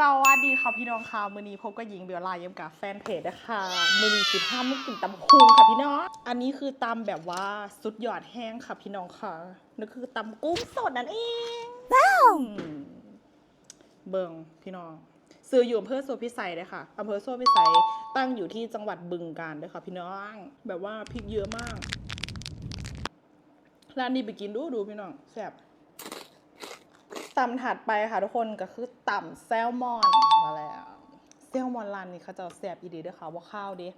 สวัสดีค่ะพี่น้องค่ะมือนี้พบกับหญิงเบลลาเยี่ยมกับแฟนเพจนะคะมือนี้สิบห้ามุกกินตำคุงค่ะพี่น้อง อันนี้คือตำแบบว่าสุดยอดแห้งค่ะพี่น้องค่ะนั่นคือตำกุ้งสดนั่นเองอืมเบิงพี่น้องซื้ออยู่อำเภอโซพิสัยเลยค่ะอำเภอโซพิสัยตั้งอยู่ที่จังหวัดบึงกาฬด้วยค่ะ พี่น้อง แบบว่าพริกเยอะมากร้านนี้ไปกินดูดูพี่น้องแซ่บ ตำถัดไปค่ะทุกคนก็คือตำแซลมอนมาแล้วแซลมอนร้านนี้เขาจะแซ่บอีดีด้วยค่ะว่าข้าวดิ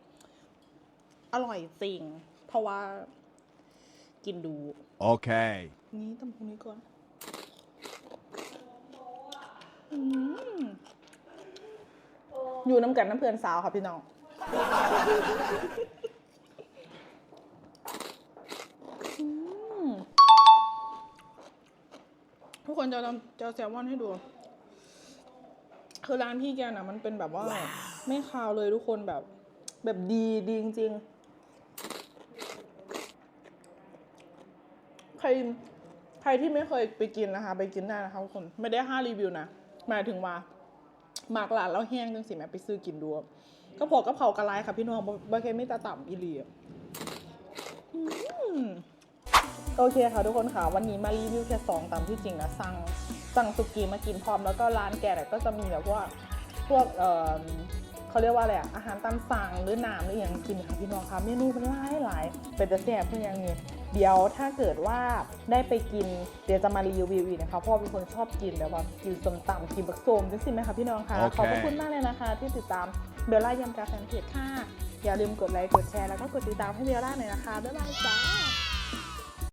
อร่อยจริง เพราะว่า กินดู Okay. นี่ตำพวกนี้ก่อนอืมอยู่น้ำกันน้ำเพื่อนสาวค่ะพี่น้อง ทุกคนจะทำจะเอาแซลมอนให้ดู คือร้านพี่แกน่ะ มันเป็นแบบว่า ไม่คาวเลยทุกคนแบบ แบบดีดีจริงๆใครใครที่ไม่เคยไปกินนะคะ ไปกินได้นะคะทุกคนไม่ได้ห้ารีวิวนะหมายถึงว่าหมากหลานแล้วแห้งจังสิแม่ไปซื้อกินดูก็พอกระเพรากระไรค่ะพี่น้องบ่บ่เคยไม่ตาต่ำอีหลีอะอืม โอเคค่ะทุกคนค่ะ วันนี้มารีวิวแค่สองตามที่จริงนะสั่งสั่งสุกี้มากินพร้อมแล้วก็ร้านแกเนี่ยก็จะมีแบบว่าพวกเออเขาเรียกว่าอะไรอะอาหารตามสั่งหรือน้ำหรืออย่างกินค่ะพี่น้องคะเมนูมันหลายหลายเป็นจะแซ่บเพื่อยังนี้เดี๋ยวถ้าเกิดว่าได้ไปกินเดี๋ยวจะมารีวิวอีกนะคะเพราะว่าเป็นคนชอบกินแบบว่ากินส้มตำกินบักโซมจังสิไหมคะพี่น้องคะโอเคขอบพระคุณมากเลยนะคะ ที่ติดตามเบลล่ายำกาแฟนเพจค่ะอย่าลืมกดไลค์กดแชร์แล้วก็กดติดตามให้เบลล่าหน่อยนะคะบ๊ายบายจ้า